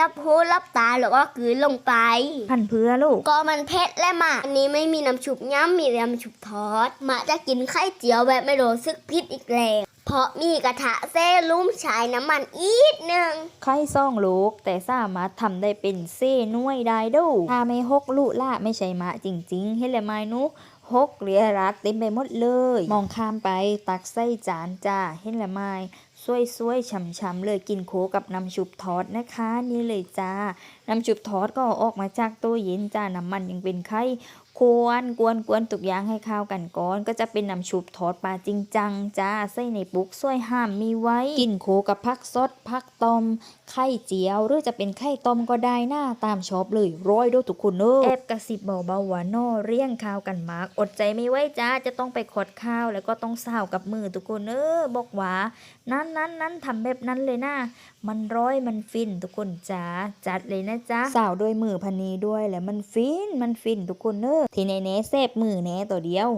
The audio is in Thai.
รับหูรับตาแล้วก็กลืนลงไป พันเพื่อลูกก็มันเผ็ดและหมาอันนี้ไม่มีน้ำชุบย้ำมีแต่น้ำชุบทอดหมาจะกินไข่เจียวแบบไม่รู้สึกพิษอีกแล้วเพราะมีกระทะเส้ลุ่มใช้น้ำมันอีกหนึ่งไข่ซ่องลูกแต่สามารถทำได้เป็นเส้หน่วยได้ดูถ้าไม่หกลูกล่ะไม่ใช่มะจริง ๆเห็นเลยไหมหนุหกเหลียรัดเต็มไปหมดเลย มองข้ามไปตักใส่จานจ้าเห็นเลยไหม สวยๆช่ำๆเลยกินโคกับน้ำชุบทอดนะคะ นี่เลยจ้า น้ำชุบทอดก็ออกมาจากตู้เย็นจ้าน้ำมันยังเป็นไข่กวนกวนกวนทุกยางให้เข้ากันก่อน ก็จะเป็นน้ำชุบทอดปลาจริงจังจ้าใส่ในปุกสวยห้ามมีไว้ กินโคกับผักสดผักต้มไข่เจียว หรือจะเป็นไข่ต้มก็ได้หน้าตามชอบเลยร้อยด้วยทุกคนเนอะแอบกระสิบเบาๆว่าโน่เรียงข้าวกันมาก อดใจไม่ไหวจ้าจะต้องไปขดข้าวแล้วก็ต้องเศร้ากับมือทุกคนเนอะบอกว่านั้นนั้นนั้นทำแบบนั้นเลยนะมันร้อยมันฟินทุกคนจ้าจัดเลยนะจ๊ะสาวด้วยมือพันนีด้วยแล้วมันฟินมันฟินทุกคนเนอะที่ในเนเซฟมือแน่ตัวเดียว